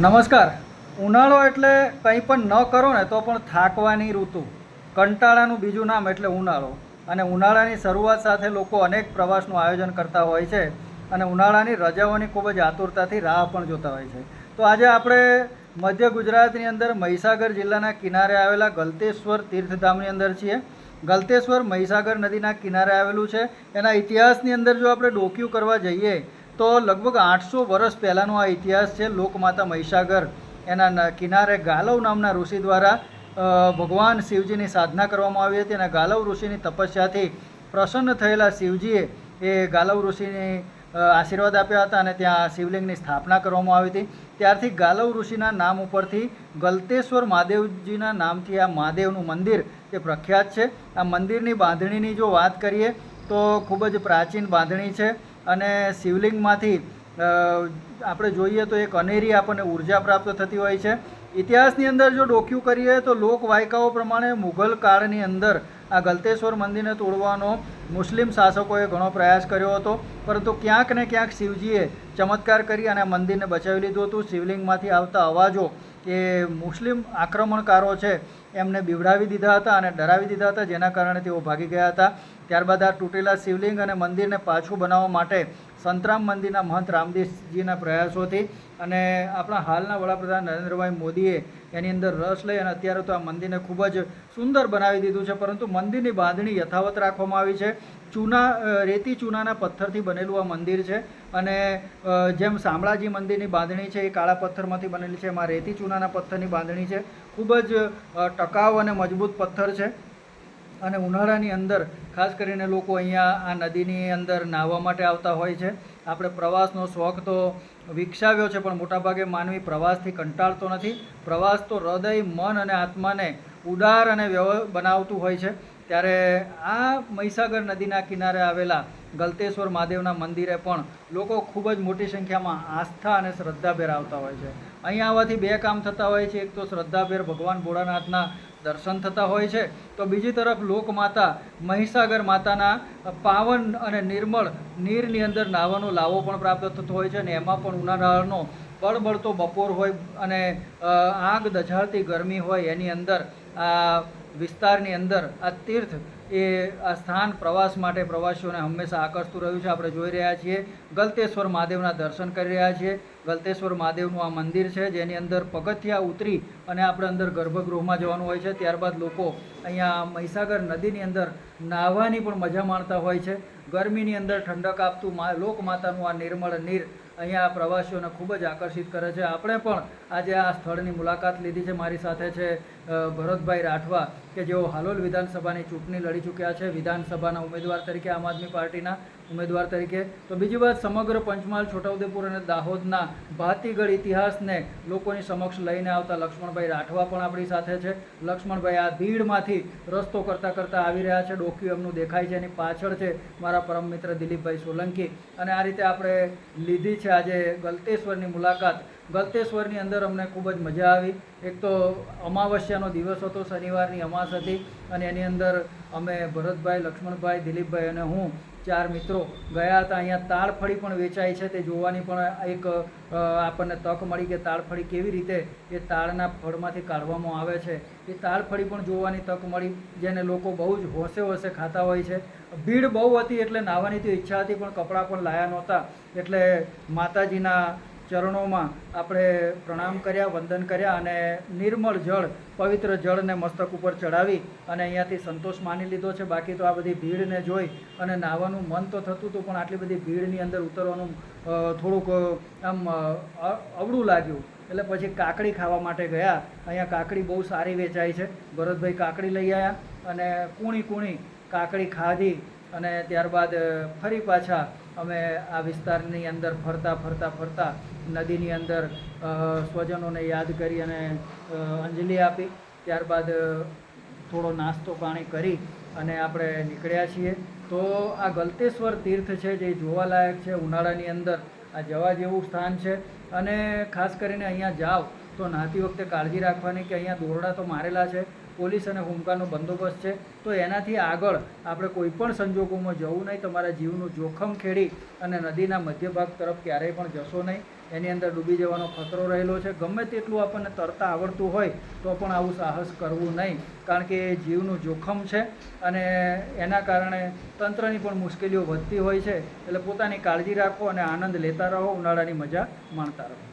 નમસ્કાર. ઉનાળો એટલે કંઈ પણ ન કરો ને તો પણ થાકવાની ઋતુ. કંટાળાનું બીજું નામ એટલે ઉનાળો. અને ઉનાળાની શરૂઆત સાથે લોકો અનેક પ્રવાસનું આયોજન કરતા હોય છે અને ઉનાળાની રજાઓની ખૂબ જ આતુરતાથી રાહ પણ જોતા હોય છે. તો આજે આપણે મધ્ય ગુજરાતની અંદર મહીસાગર જિલ્લાના કિનારે આવેલા ગલતેશ્વર તીર્થધામની અંદર છીએ. ગલતેશ્વર મહીસાગર નદીના કિનારે આવેલું છે. એના ઇતિહાસની અંદર જો આપણે ડોક્યુ કરવા જઈએ તો લગભગ આઠસો વર્ષ પહેલાંનો આ ઇતિહાસ છે લોકમાતા મહીસાગર. એના કિનારે ગાલવ નામના ઋષિ દ્વારા ભગવાન શિવજીની સાધના કરવામાં આવી હતી અને ગાલવ ઋષિની તપસ્યાથી પ્રસન્ન થયેલા શિવજીએ એ ગાલવ ઋષિની આશીર્વાદ આપ્યા હતા અને ત્યાં શિવલિંગની સ્થાપના કરવામાં આવી હતી. ત્યારથી ગાલવ ઋષિના નામ ઉપરથી ગલતેશ્વર મહાદેવજીના નામથી આ મહાદેવનું મંદિર એ પ્રખ્યાત છે. આ મંદિરની બાંધણીની જો વાત કરીએ તો ખૂબ જ પ્રાચીન બાંધણી છે. અને શિવલિંગમાંથી આપણે જોઈએ તો એક અનેરી આપણને ઊર્જા પ્રાપ્ત થતી હોય છે. ઇતિહાસની અંદર જો ડોક્યુ કરીએ તો લોકવાયકાઓ પ્રમાણે મુઘલ કાળની અંદર આ ગલતેશ્વર મંદિરને તોડવાનો મુસ્લિમ શાસકોએ ઘણો પ્રયાસ કર્યો હતો. પરંતુ ક્યાંક ને ક્યાંક શિવજીએ ચમત્કાર કરી અને મંદિરને બચાવી લીધું હતું. શિવલિંગમાંથી આવતા અવાજો એ મુસ્લિમ આક્રમણકારો છે એમને બીવડાવી દીધા હતા અને ડરાવી દીધા હતા, જેના કારણે તેઓ ભાગી ગયા હતા. ત્યારબાદ આ તૂટેલા શિવલિંગ અને મંદિરને પાછું બનાવવા માટે સંતરામ મંદિરના મહંત રામદેવજીના પ્રયાસોથી અને આપણા હાલના વડાપ્રધાન નરેન્દ્રભાઈ મોદીએ એની અંદર રસ લઈ અને અત્યારે તો આ મંદિરને ખૂબ જ સુંદર બનાવી દીધું છે, પરંતુ મંદિરની બાંધણી યથાવત રાખવામાં આવી છે. ચૂના રેતી ચૂનાના પથ્થરથી બનેલું આ મંદિર છે અને જેમ શામળાજી મંદિરની બાંધણી છે એ કાળા પથ્થરમાંથી બનેલી છે, એમાં રેતી ચૂનાના પથ્થરની બાંધણી છે. ખૂબ જ ટકાઉ અને મજબૂત પથ્થર છે અને ઉનાળાની અંદર ખાસ કરીને લોકો અહીંયા આ નદીની અંદર નાહવા માટે આવતા હોય છે. આપણે પ્રવાસનો શોખ તો વિકસાવ્યો છે, પણ મોટાભાગે માનવી પ્રવાસથી કંટાળતો નથી. પ્રવાસ તો હૃદય, મન અને આત્માને ઉદાર અને વ્યવ, બનાવતું હોય છે. ત્યારે આ મહીસાગર નદીના કિનારે આવેલા ગલતેશ્વર મહાદેવના મંદિરે પણ લોકો ખૂબ જ મોટી સંખ્યામાં આસ્થા અને શ્રદ્ધાભેર આવતા હોય છે. અહીંયા આવવાથી બે કામ થતા હોય છે. એક તો શ્રદ્ધાભેર ભગવાન ભોળાનાથના દર્શન થતા હોય છે. તો બીજી તરફ લોકમાતા મહીસાગર માતાના પાવન અને નિર્મળ નીરની અંદર નાહવાનો લાવો પણ પ્રાપ્ત થતો હોય છે અને એમાં પણ ઉનાળાનો બળબળતો બપોર હોય અને આગ દઝાડતી ગરમી હોય એની અંદર આ વિસ્તારની અંદર આ તીર્થ એ આ સ્થાન પ્રવાસ માટે પ્રવાસીઓને હંમેશા આકર્ષતું રહ્યું છે. આપણે જોઈ રહ્યા છીએ ગલતેશ્વર મહાદેવના દર્શન કરી રહ્યા છીએ. ગલતેશ્વર મહાદેવનું આ મંદિર છે, જેની અંદર પગથિયા ઉતરી અને આપણે અંદર ગર્ભગૃહમાં જવાનું હોય છે. ત્યારબાદ લોકો અહીંયા મહીસાગર નદીની અંદર નાહવાની પણ મજા માણતા હોય છે. ગરમીની અંદર ઠંડક આપતું મા, લોકમાતાનું આ નિર્મળ નીર અહીંયા પ્રવાસીઓને ખૂબ જ આકર્ષિત કરે છે. આપણે પણ આજે આ સ્થળની મુલાકાત લીધી છે. મારી સાથે છે ભરતભાઈ રાઠવા, કે જેઓ હાલોલ વિધાનસભાની ચૂંટણી લડી ચૂક્યા છે, વિધાનસભાના ઉમેદવાર તરીકે, આમ આદમી પાર્ટીના ઉમેદવાર તરીકે. તો બીજી વાત, સમગ્ર પંચમહાલ, છોટાઉદેપુર અને દાહોદના ભાતીગળ ઇતિહાસને લોકોની સમક્ષ લઈને આવતા લક્ષ્મણભાઈ રાઠવા પણ આપણી સાથે છે. લક્ષ્મણભાઈ આ ભીડમાંથી રસ્તો કરતાં કરતાં આવી રહ્યા છે. ડોક્યુ એમનું દેખાય છે, એની પાછળ છે મારા પરમ મિત્ર દિલીપભાઈ સોલંકી. અને આ રીતે આપણે લીધી છે આજે ગલતેશ્વરની મુલાકાત. ગલતેશ્વરની અંદર અમને ખૂબ જ મજા આવી. એક તો અમાવસ્યાનો દિવસ હતો, શનિવારની અમાસ હતી. અને એની અંદર અમે ભરતભાઈ, લક્ષ્મણભાઈ, દિલીપભાઈ અને હું ચાર મિત્રો ગયા હતા. અહીંયા તાળફળી પણ વેચાય છે. તે જોવાની પણ એક આપણને તક મળી કે તાળફળી કેવી રીતે એ તાળના ફળમાંથી કાઢવામાં આવે છે. એ તાળફળી પણ જોવાની તક મળી, જેને લોકો બહુ જ હોશે હોશે ખાતા હોય છે. ભીડ બહુ હતી એટલે નાહવાની તો ઈચ્છા હતી, પણ કપડાં પણ લાયા નહોતા. એટલે માતાજીના ચરણોમાં આપણે પ્રણામ કર્યા, વંદન કર્યા અને નિર્મળ જળ, પવિત્ર જળને મસ્તક ઉપર ચડાવી અને અહીંયાથી સંતોષ માની લીધો છે. બાકી તો આ બધી ભીડને જોઈ અને નાહવાનું મન તો થતું હતું, પણ આટલી બધી ભીડની અંદર ઉતરવાનું થોડુંક, આમ અવળું લાગ્યું. એટલે પછી કાકડી ખાવા માટે ગયા. અહીંયા કાકડી બહુ સારી વેચાય છે. ભરતભાઈ કાકડી લઈ આવ્યા અને કૂણી કૂણી કાકડી ખાધી અને ત્યારબાદ ફરી પાછા અમે આ વિસ્તારની અંદર ફરતા ફરતા ફરતા નદીની અંદર સ્વજનોને યાદ કરી અને અંજલિ આપી. ત્યારબાદ થોડો નાસ્તો પાણી કરી અને આપણે નીકળ્યા છીએ. તો આ ગલતેશ્વર તીર્થ છે જે જોવાલાયક છે, ઉનાળાની અંદર આ જવા જેવું સ્થાન છે. અને ખાસ કરીને અહીંયા જાઓ તો નાહતી વખતે કાળજી રાખવાની કે અહીંયા દોરડા તો મારેલા છે. પોલીસ અને હોમગાર્ડનો બંદોબસ્ત છે. તો એનાથી આગળ આપણે કોઈ પણ સંજોગોમાં જવું નહીં. તમારા જીવનું જોખમ ખેડી અને નદીના મધ્ય ભાગ તરફ ક્યારેય પણ જશો નહીં. એની અંદર ડૂબી જવાનો ખતરો રહેલો છે. ગમે તેટલું આપણને તરતા આવડતું હોય તો પણ આવું સાહસ કરવું નહીં. કારણ કે એ જીવનું જોખમ છે અને એના કારણે તંત્રની પણ મુશ્કેલીઓ વધતી હોય છે. એટલે પોતાની કાળજી રાખો અને આનંદ લેતા રહો. ઉનાળાની મજા માણતા રહો.